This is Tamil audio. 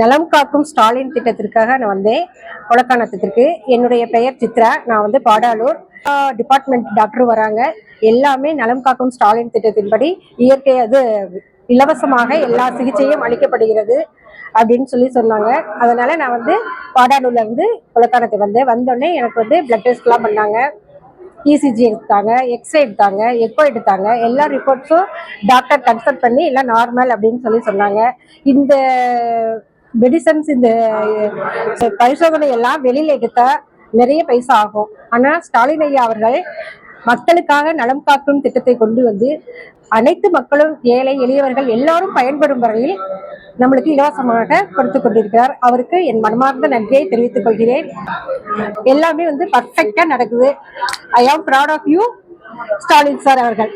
நலம் காக்கும் ஸ்டாலின் திட்டத்திற்காக நான் வந்தேன் கொலக்கானத்திற்கு என்னுடைய பெயர் சித்ரா. நான் வந்து பாடாலூர். டிபார்ட்மெண்ட் டாக்டர் வராங்க. எல்லாமே நலம் காக்கும் ஸ்டாலின் திட்டத்தின்படி இயற்கை அது இலவசமாக எல்லா சிகிச்சையும் அளிக்கப்படுகிறது அப்படின்னு சொல்லி சொன்னாங்க. அதனால நான் வந்து பாடாலூர்ல இருந்து கொலக்கானத்தை வந்தேன் வந்தோடனே எனக்கு வந்து பிளட் டெஸ்ட்லாம் பண்ணாங்க. இசிஜி எடுத்தாங்க எக்ஸ்ரே எடுத்தாங்க எக்கோ எடுத்தாங்க. எல்லா ரிப்போர்ட்ஸும் டாக்டர் கன்சல்ட் பண்ணி எல்லாம் நார்மல் அப்படின்னு சொல்லி சொன்னாங்க. இந்த மெடிசன்ஸ் இந்த பரிசோதனை எல்லாம் வெளியில எடுத்த நிறைய பைசா ஆகும். ஆனா ஸ்டாலின் ஐயா அவர்கள் மக்களுக்காக நலம் காக்கும் திட்டத்தை கொண்டு வந்து அனைத்து மக்களும் ஏழை எளியவர்கள் எல்லாரும் பயன்படும் வகையில் நம்மளுக்கு இலவசமாக கொடுத்து கொண்டிருக்கிறார். அவருக்கு என் மனமார்ந்த நன்றியை தெரிவித்துக் கொள்கிறேன். எல்லாமே வந்து பர்ஃபெக்டா நடக்குது. I am proud of you Stalin sir அவர்கள்.